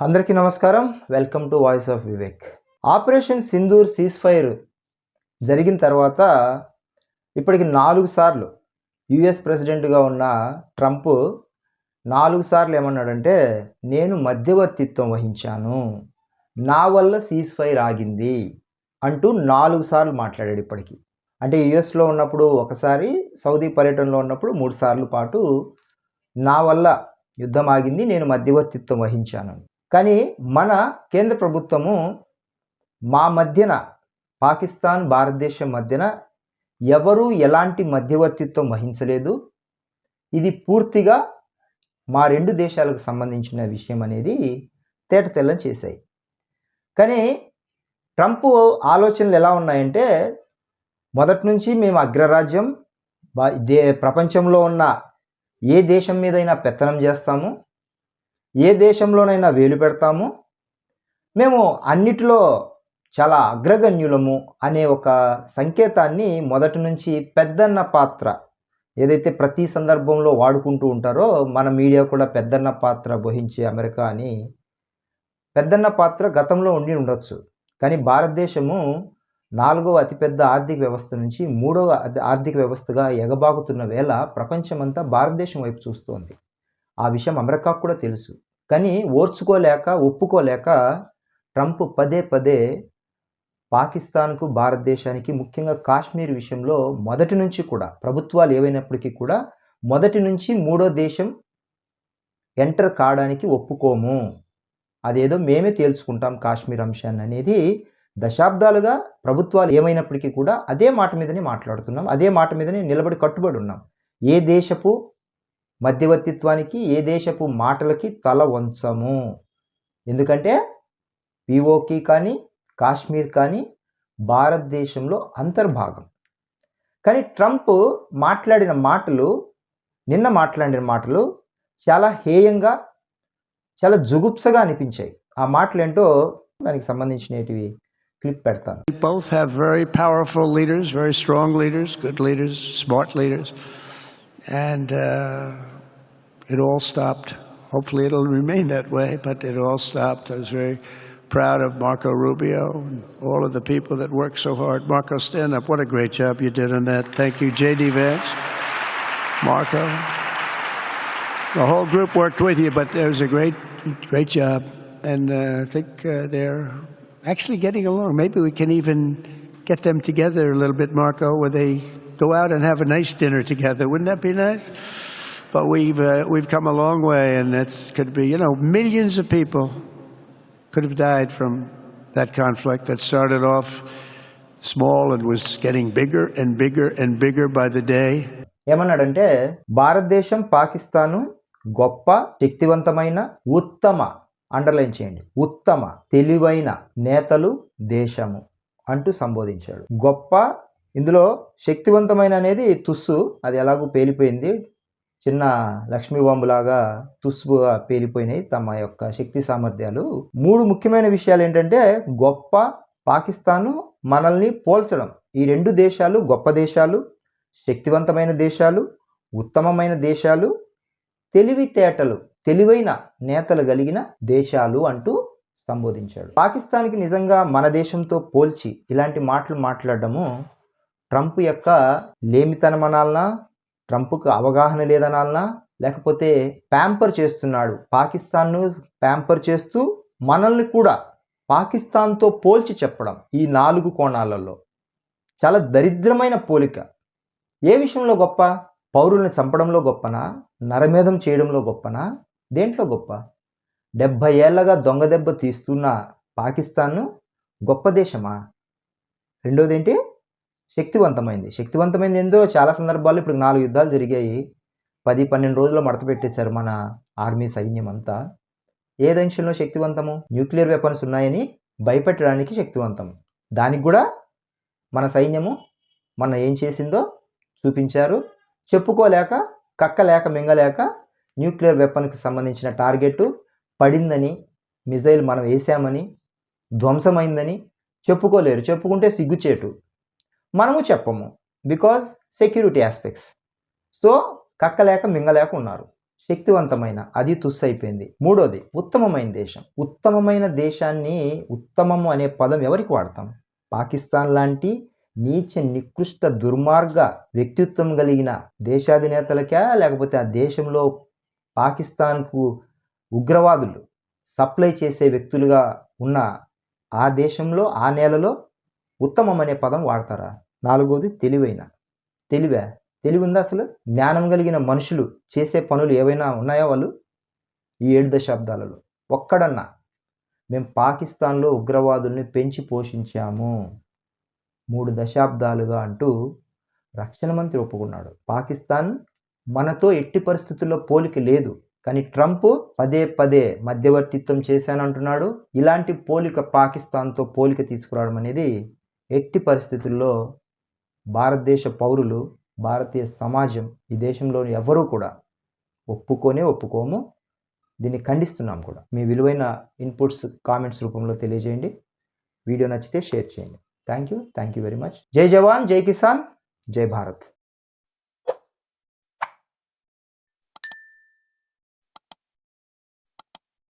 అందరికీ నమస్కారం. Welcome to voice of Vivek operation Sindoor cease fire జరిగిన తర్వాత ఇప్పటికి నాలుగు సార్లు యుఎస్ ప్రెసిడెంట్గా ఉన్న ట్రంప్ నాలుగు సార్లు ఏమన్నాడంటే నేను మధ్యవర్తిత్వం వహించాను. నా వల్ల సీజ్ ఫైర్ ఆగింది అంటూ నాలుగు సార్లు మాట్లాడాడు ఇప్పటికి. అంటే యుఎస్లో ఉన్నప్పుడు ఒకసారి సౌదీ పర్యటనలో ఉన్నప్పుడు మూడు సార్లు పాటు నా వల్ల యుద్ధం ఆగింది నేను మధ్యవర్తిత్వం వహించాను కానీ మన కేంద్ర ప్రభుత్వము మా మధ్యన పాకిస్తాన్ భారతదేశం మధ్యన ఎవరూ ఎలాంటి మధ్యవర్తిత్వం వహించలేదు. ఇది పూర్తిగా మా రెండు దేశాలకు సంబంధించిన విషయం అనేది తేట తెల్లం చేశాయి. కానీ ట్రంప్ ఆలోచనలు ఎలా ఉన్నాయంటే మొదటి నుంచి మేము అగ్రరాజ్యం దే ప్రపంచంలో ఉన్న ఏ దేశం మీదైనా పెత్తనం చేస్తాము. ఏ దేశంలోనైనా వేలు పెడతాము. మేము అన్నిటిలో చాలా అగ్రగణ్యులము అనే ఒక సంకేతాన్ని మొదటి నుంచి పెద్దన్న పాత్ర ఏదైతే ప్రతి సందర్భంలో వాడుకుంటూ ఉంటారో మన మీడియా కూడా పెద్దన్న పాత్ర వహించే అమెరికా అని పెద్దన్న పాత్ర గతంలో ఉండి ఉండొచ్చు. కానీ భారతదేశము నాలుగవ అతిపెద్ద ఆర్థిక వ్యవస్థ నుంచి మూడవ ఆర్థిక వ్యవస్థగా ఎగబాగుతున్న వేళ ప్రపంచమంతా భారతదేశం వైపు చూస్తోంది. ఆ విషయం అమెరికాకు కూడా తెలుసు. కానీ ఓర్చుకోలేక ఒప్పుకోలేక ట్రంప్ పదే పదే పాకిస్తాన్కు భారతదేశానికి ముఖ్యంగా కాశ్మీర్ విషయంలో మొదటి నుంచి కూడా ప్రభుత్వాలు ఏవైనప్పటికీ కూడా మొదటి నుంచి మూడో దేశం ఎంటర్ కావడానికి ఒప్పుకోము. అదేదో మేమే తేల్చుకుంటాం కాశ్మీర్ అంశాన్ని అనేది దశాబ్దాలుగా ప్రభుత్వాలు ఏమైనప్పటికీ కూడా అదే మాట మీదనే మాట్లాడుతున్నాం. అదే మాట మీదనే నిలబడి కట్టుబడి ఉన్నాం. ఏ దేశపు మధ్యవర్తిత్వానికి ఏ దేశపు మాటలకి తల వంచము. ఎందుకంటే పిఓకి కానీ కాశ్మీర్ కానీ భారతదేశంలో అంతర్భాగం. కానీ ట్రంప్ మాట్లాడిన మాటలు నిన్న మాట్లాడిన మాటలు చాలా హేయంగా చాలా జుగుప్సగా అనిపించాయి. ఆ మాటలు ఏంటో దానికి సంబంధించినవి క్లిప్ పెడతాను. Both have very powerful leaders very strong leaders good leaders smart leaders and it all stopped. Hopefully, it'll remain that way, but it all stopped. I was very proud of Marco Rubio and all of the people that worked so hard. Marco, stand up. What a great job you did on that. Thank you, J.D. Vance, Marco. The whole group worked with you, but it was a great, great job. And uh, I think uh, they're actually getting along. Maybe we can even get them together a little bit, Marco, where they go out and have a nice dinner together. Wouldn't that be nice? But we've uh, we've come a long way, and it could be you know millions of people could have died from that conflict that started off small and was getting bigger and bigger and bigger by the day. ఏమన్నాడంటే భారతదేశం పాకిస్తాను గొప్ప శక్తివంతమైన ఉత్తమ underline చేయండి ఉత్తమ తెలివైన నేతలు దేశము అంటూ సంబోధించాడు గొప్ప ఇందులో శక్తివంతమైన అనేది తుస్సు అది ఎలాగూ పేలిపోయింది చిన్న లక్ష్మీ బాంబులాగా తుస్సుగా పేలిపోయినాయి తమ యొక్క శక్తి సామర్థ్యాలు. మూడు ముఖ్యమైన విషయాలు ఏంటంటే గొప్ప పాకిస్తాను మనల్ని పోల్చడం. ఈ రెండు దేశాలు గొప్ప దేశాలు శక్తివంతమైన దేశాలు ఉత్తమమైన దేశాలు తెలివితేటలు తెలివైన నేతలు కలిగిన దేశాలు అంటూ సంబోధించాడు. పాకిస్తాన్కి నిజంగా మన దేశంతో పోల్చి ఇలాంటి మాటలు మాట్లాడడము ట్రంప్ యొక్క లేమితనమనాలనా ట్రంప్కు అవగాహన లేదనాలనా లేకపోతే ప్యాంపర్ చేస్తున్నాడు. పాకిస్తాన్ను ప్యాంపర్ చేస్తూ మనల్ని కూడా పాకిస్తాన్తో పోల్చి చెప్పడం ఈ నాలుగు కోణాలలో. చాలా దరిద్రమైన పోలిక. ఏ విషయంలో గొప్ప? పౌరుల్ని చంపడంలో గొప్పనా? నరమేధం చేయడంలో గొప్పనా? దేంట్లో గొప్ప? డెబ్భై ఏళ్ళగా దొంగ దెబ్బ తీస్తున్న పాకిస్తాన్ను గొప్ప దేశమా? రెండోదేంటి? శక్తివంతమైంది. శక్తివంతమైంది ఏందో చాలా సందర్భాల్లో ఇప్పుడు నాలుగు యుద్ధాలు జరిగాయి. పది పన్నెండు రోజుల్లో మడత పెట్టేశారు మన ఆర్మీ సైన్యం అంతా ఏ దేశంలో శక్తివంతము? న్యూక్లియర్ వెపన్స్ ఉన్నాయని భయపెట్టడానికి శక్తివంతం. దానికి కూడా మన సైన్యము మన ఏం చేసిందో చూపించారు. చెప్పుకోలేక కక్కలేక మింగలేక న్యూక్లియర్ వెపన్కి సంబంధించిన టార్గెట్ పడిందని మిజైల్ మనం వేసామని ధ్వంసమైందని చెప్పుకోలేరు. చెప్పుకుంటే సిగ్గుచేటు. మనము చెప్పము బికాజ్ సెక్యూరిటీ ఆస్పెక్ట్స్ సో కక్కలేక మింగలేక ఉన్నారు. శక్తివంతమైన అది తుస్సు అయిపోయింది మూడోది ఉత్తమమైన దేశం. ఉత్తమమైన దేశాన్ని ఉత్తమము అనే పదం ఎవరికి వాడతాం? పాకిస్తాన్ లాంటి నీచ నికృష్ట దుర్మార్గ వ్యక్తిత్వం కలిగిన దేశాధినేతలకా లేకపోతే ఆ దేశంలో పాకిస్తాన్కు ఉగ్రవాదులు సప్లై చేసే వ్యక్తులుగా ఉన్న ఆ దేశంలో ఆ నేలలో ఉత్తమం అనే పదం వాడతారా? నాలుగోది తెలివైన. తెలివే? తెలివి ఉందా అసలు? జ్ఞానం కలిగిన మనుషులు చేసే పనులు ఏవైనా ఉన్నాయా వాళ్ళు? ఈ ఏడు దశాబ్దాలలో. ఒక్కడన్నా. మేము పాకిస్తాన్లో ఉగ్రవాదుల్ని పెంచి పోషించాము. మూడు దశాబ్దాలుగా అంటూ రక్షణ మంత్రి ఒప్పుకున్నాడు. పాకిస్తాన్ మనతో ఎట్టి పరిస్థితుల్లో పోలిక లేదు. కానీ ట్రంప్ పదే పదే మధ్యవర్తిత్వం చేశానంటున్నాడు. ఇలాంటి పోలిక పాకిస్తాన్తో పోలిక తీసుకురావడం అనేది ఎట్టి పరిస్థితుల్లో భారతదేశ పౌరులు భారతీయ సమాజం ఈ దేశంలోని ఎవరూ కూడా ఒప్పుకోనే ఒప్పుకోము. దీన్ని ఖండిస్తున్నాం కూడా. మీ విలువైన ఇన్పుట్స్ కామెంట్స్ రూపంలో తెలియజేయండి. వీడియో నచ్చితే షేర్ చేయండి. Thank you. Thank you very much. జై జవాన్ జై కిసాన్ జై భారత్.